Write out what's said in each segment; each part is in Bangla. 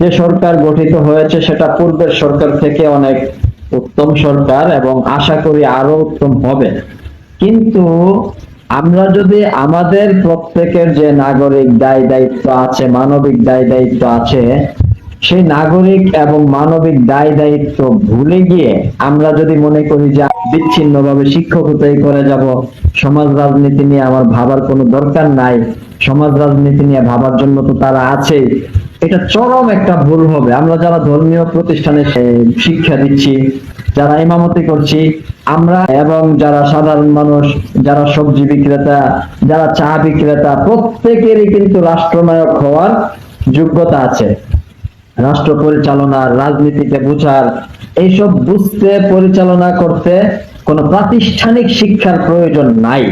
যে সরকার গঠিত হয়েছে সেটা পূর্বের সরকার থেকে অনেক উত্তম সরকার এবং আশা করি আরও উত্তম হবে। কিন্তু আমরা যদি আমাদের প্রত্যেকের যে নাগরিক দায় দায়িত্ব আছে, মানবিক দায় দায়িত্ব আছে, সেই নাগরিক এবং মানবিক দায় দায়িত্ব ভুলে গিয়ে আমরা যদি মনে করি যে বিচ্ছিন্ন ভাবে শিক্ষকতাই করে যাব, সমাজ রাজনীতি নিয়ে আমার ভাবার কোনো দরকার নাই, সমাজ রাজনীতি নিয়ে ভাবার জন্য তো তারা আছে এটা চরম একটা ভুল হবে। আমরা যারা ধর্মীয় প্রতিষ্ঠানে শিক্ষা দিচ্ছি, যারা ইমামতি করছি, আমরা এবং যারা সাধারণ মানুষ, যারা সবজি বিক্রেতা, যারা চা বিক্রেতা, প্রত্যেকেরই কিন্তু রাষ্ট্রনায়ক হওয়ার যোগ্যতা আছে। রাষ্ট্র পরিচালনার রাজনীতিতে বুঝার, এইসব বুঝতে, পরিচালনা করতে কোনো প্রাতিষ্ঠানিক শিক্ষার প্রয়োজন নাই।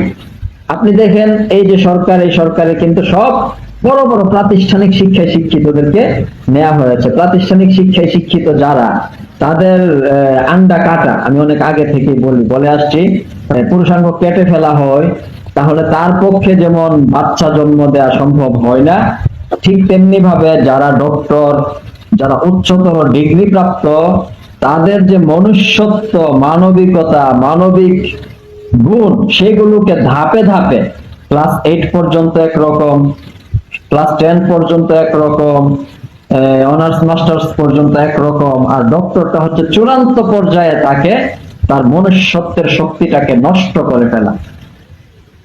আপনি দেখেন, এই যে সরকার, এই সরকারে কিন্তু সব বড় বড় প্রাতিষ্ঠানিক শিক্ষায় শিক্ষিতদেরকে নেওয়া হয়েছে। প্রাতিষ্ঠানিক শিক্ষায় শিক্ষিত যারা, তাদের আন্ডা কাটা, আমি অনেক আগে থেকে বলি, বলে আসছি পুরুষাঙ্গ কেটে ফেলা হয়, তাহলে তার পক্ষে যেমন বাচ্চা জন্ম দেওয়া সম্ভব হয় না, ঠিক তেমনি ভাবে যারা ডক্টর, যারা উচ্চতর ডিগ্রি প্রাপ্ত, তাদের যে মনুষ্যত্ব, মানবিকতা, মানবিক গুণ, সেগুলোকে ধাপে ধাপে, ক্লাস এইট পর্যন্ত একরকম ক্লাস টেন পর্যন্ত একরকম অনার্স মাস্টার্স পর্যন্ত একরকম, আর ডক্টরটা হচ্ছে চূড়ান্ত পর্যায়ে তাকে তার মনুষ্যত্বের শক্তিটাকে নষ্ট করে ফেলা।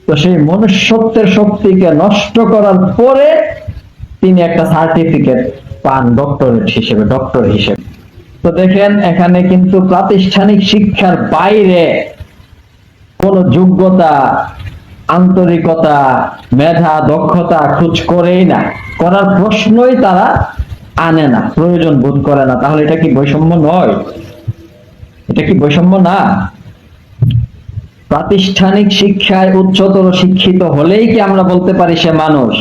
তো সেই মনুষ্যত্বের শক্তিকে নষ্ট করার পরে তিনি একটা সার্টিফিকেট পান ডক্টরেট হিসেবে ডক্টর হিসেবে। তো দেখেন, এখানে কিন্তু প্রাতিষ্ঠানিক শিক্ষার বাইরে কোন যোগ্যতা আন্তরিকতা, মেধা, দক্ষতা খোঁজ করেই না। করার প্রশ্নই তারা আনে না, প্রয়োজন বোধ করে না। তাহলে এটা কি বৈষম্য নয়? এটা কি বৈষম্য না? প্রাতিষ্ঠানিক শিক্ষায় উচ্চতর শিক্ষিত হলেই কি আমরা বলতে পারি সে মানুষ?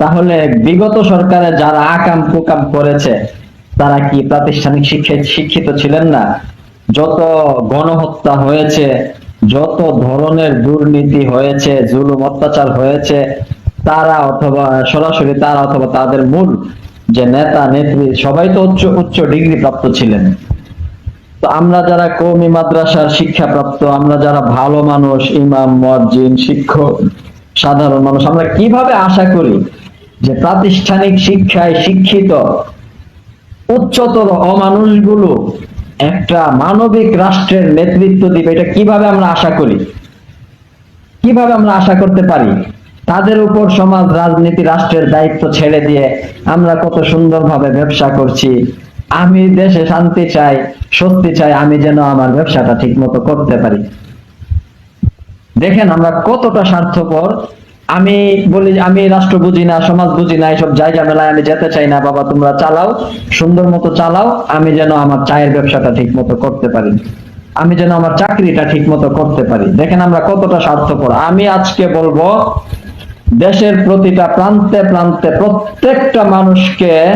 তাহলে বিগত সরকারে যারা আকাম কুকাম করেছে, তারা কি প্রাতিষ্ঠানিক শিক্ষায় শিক্ষিত ছিলেন না? যত গণহত্যা হয়েছে যত ধরনের দুর্নীতি হয়েছে, জুলুম, অত্যাচার হয়েছে, তারা অথবা, সরাসরি তারা অথবা তাদের মূল যে নেতা, নেত্রী, সবাই তো উচ্চ উচ্চ ডিগ্রি প্রাপ্ত ছিলেন। তো আমরা যারা কৌমি মাদ্রাসার শিক্ষাপ্রাপ্ত, আমরা যারা ভালো মানুষ, ইমাম, মুয়াজ্জিন, শিক্ষক, সাধারণ মানুষ, আমরা কীভাবে আশা করি যে প্রাতিষ্ঠানিক শিক্ষায় শিক্ষিত উচ্চতর অমানুষগুলো একটা মানবিক রাষ্ট্রের নেতৃত্ব দিবে, এটা কীভাবে আমরা আশা করি? কীভাবে আমরা আশা করতে পারি? তাদের উপর সমাজ, রাজনীতি, রাষ্ট্রের দায়িত্ব ছেড়ে দিয়ে আমরা কত সুন্দরভাবে ব্যবসা করছি। আমি দেশে শান্তি চাই, স্বস্তি চাই, আমি যেন আমার ব্যবসাটা ঠিক মতো করতে পারি। দেখেন আমরা কতটা স্বার্থপর আমি বলি আমি রাষ্ট্র বুঝি না, সমাজ বুঝি না, এসব জায়গা মেলায় আমি যেতে চাই না, বাবা তোমরা চালাও, সুন্দর মতো চালাও, আমি যেন আমার চায়ের ব্যবসাটা ঠিক মতো করতে পারি। আমি যেন আমার চাকরিটা ঠিক মতো করতে পারি। দেখেন আমরা কতটা স্বার্থপর। আমি আজকে বলব, দেশের প্রতিটা প্রান্তে প্রান্তে প্রত্যেকটা মানুষকে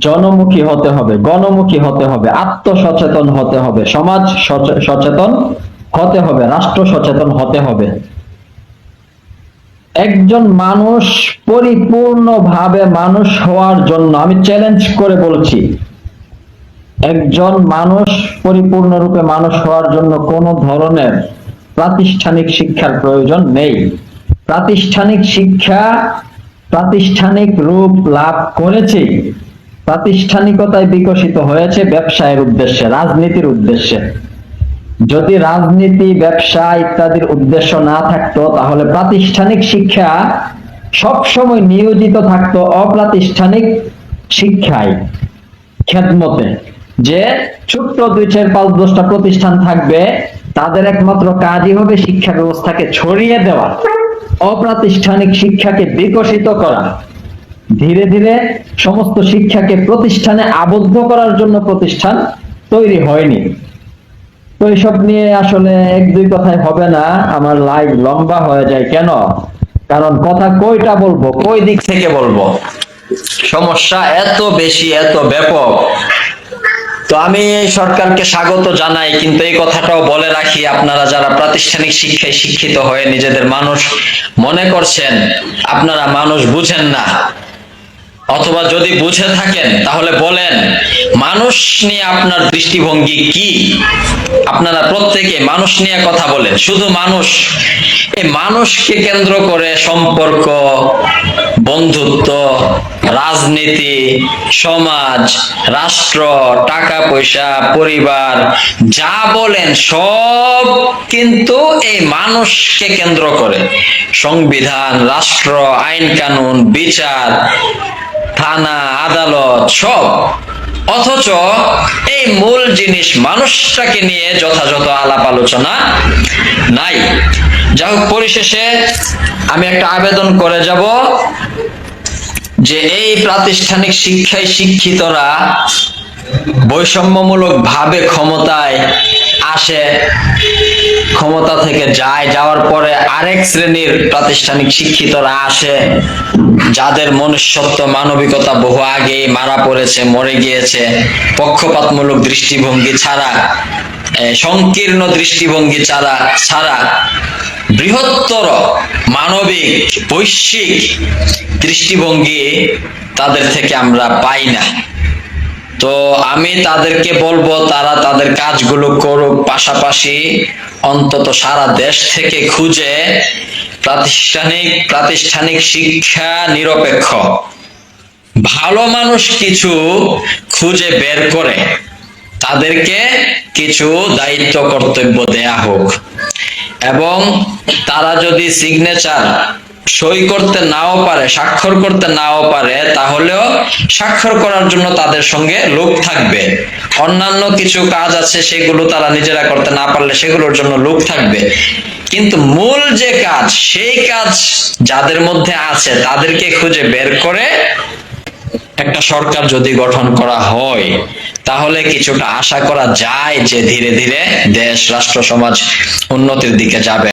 জনমুখী হতে হবে, গণমুখী হতে হবে, আত্মসচেতন হতে হবে, সমাজ সচে- সচেতন হতে হবে, রাষ্ট্র সচেতন হতে হবে। একজন মানুষ পরিপূর্ণভাবে মানুষ হওয়ার জন্য আমি চ্যালেঞ্জ করে বলছি, একজন মানুষ পরিপূর্ণরূপে মানুষ হওয়ার জন্য কোনো ধরনের প্রাতিষ্ঠানিক শিক্ষার প্রয়োজন নেই। প্রাতিষ্ঠানিক শিক্ষা প্রাতিষ্ঠানিক রূপ লাভ করেছে, প্রাতিষ্ঠানিকতায় বিকশিত হয়েছে ব্যবসায়ের উদ্দেশ্যে, রাজনীতির উদ্দেশ্যে। যদি রাজনীতি ব্যবসা ইত্যাদির উদ্দেশ্য না থাকতো, তাহলে প্রাতিষ্ঠানিক শিক্ষা সবসময় নিয়োজিত থাকতো অপ্রাতিষ্ঠানিক শিক্ষায়, খেদমতে। যে ছোট্ট দুই চার পাঁচ দশটা প্রতিষ্ঠান থাকবে, তাদের একমাত্র কাজই হবে শিক্ষা ব্যবস্থাকে ছড়িয়ে দেওয়া, অপ্রাতিষ্ঠানিক শিক্ষাকে বিকশিত করা। ধীরে ধীরে সমস্ত শিক্ষাকে প্রতিষ্ঠানে আবদ্ধ করার জন্য প্রতিষ্ঠান তৈরি হয়নি। তো এইসব নিয়ে আসলে এক দুই কথায় হবে না। আমার লাইভ লম্বা হয়ে যায়। কেন? কারণ কথা কয়টা বলব, কই দিক থেকে বলব? সমস্যা এত বেশি, এত ব্যাপক। তো আমি সরকারকে স্বাগত জানাই, কিন্তু এই কথাটাও বলে রাখি, আপনারা যারা প্রাতিষ্ঠানিক শিক্ষায় শিক্ষিত হয়ে নিজেদের মানুষ মনে করছেন, আপনারা মানুষ বুঝেন না। অথবা যদি বুঝে থাকেন, তাহলে বলেন, মানুষ নিয়ে আপনার দৃষ্টিভঙ্গি কি? আপনারা প্রত্যেকে মানুষ নিয়ে কথা বলেন, শুধু মানুষ। এই মানুষকে কেন্দ্র করে সম্পর্ক, বন্ধুত্ব, রাজনীতি, সমাজ, রাষ্ট্র, টাকা পয়সা, পরিবার, যা বলেন, সব কিন্তু এই মানুষকে কেন্দ্র করে। সংবিধান, রাষ্ট্র, আইন কানুন, বিচার থানা, আদালত, সব। অথচ এই মূল জিনিস মানুষটাকে নিয়ে যথাযথ আলাপ আলোচনা নাই। যাই হোক, পরিশেষে আমি একটা আবেদন করে যাব যে এই প্রাতিষ্ঠানিক শিক্ষায় শিক্ষিতরা বৈষম্যমূলক ভাবে ক্ষমতায় আসে। ক্ষমতা থেকে যায়, যাওয়ার পরে আরেক শ্রেণির প্রাতিষ্ঠানিক শিক্ষিতরা আসে, যাদের মনুষ্যত্ব মানবিকতা বহু আগে মারা পড়েছে, মরে গিয়েছে। পক্ষপাতমূলক দৃষ্টিভঙ্গি ছাড়া সংকীর্ণ দৃষ্টিভঙ্গি ছাড়া ছাড়া বৃহত্তর মানবিক, বৈশ্বিক দৃষ্টিভঙ্গি তাদের থেকে আমরা পাই না। তো আমি তাদেরকে বলব, তারা তাদের কাজগুলো করুক। পাশাপাশি অন্তত সারা দেশ থেকে খুঁজে প্রাতিষ্ঠানিক প্রাতিষ্ঠানিক শিক্ষা নিরপেক্ষ। ভালো মানুষ কিছু খুঁজে বের করে। তাদেরকে কিছু দায়িত্ব কর্তব্য দেয়া হোক। এবং তারা যদি সিগনেচার সই করতে নাও পারে, স্বাক্ষর করতে নাও পারে, তাহলেও স্বাক্ষর করার জন্য তাদের সঙ্গে লোক থাকবে। অন্যান্য কিছু কাজ আছে, সেগুলো তারা নিজেরা করতে না পারলে সেগুলোর জন্য লোক থাকবে। কিন্তু মূল যে কাজ, সেই কাজ যাদের মধ্যে আছে, তাদেরকে খুঁজে বের করে একটা সরকার যদি গঠন করা হয়, তাহলে কিছুটা আশা করা যায় যে ধীরে ধীরে দেশ, রাষ্ট্র, সমাজ উন্নতির দিকে যাবে।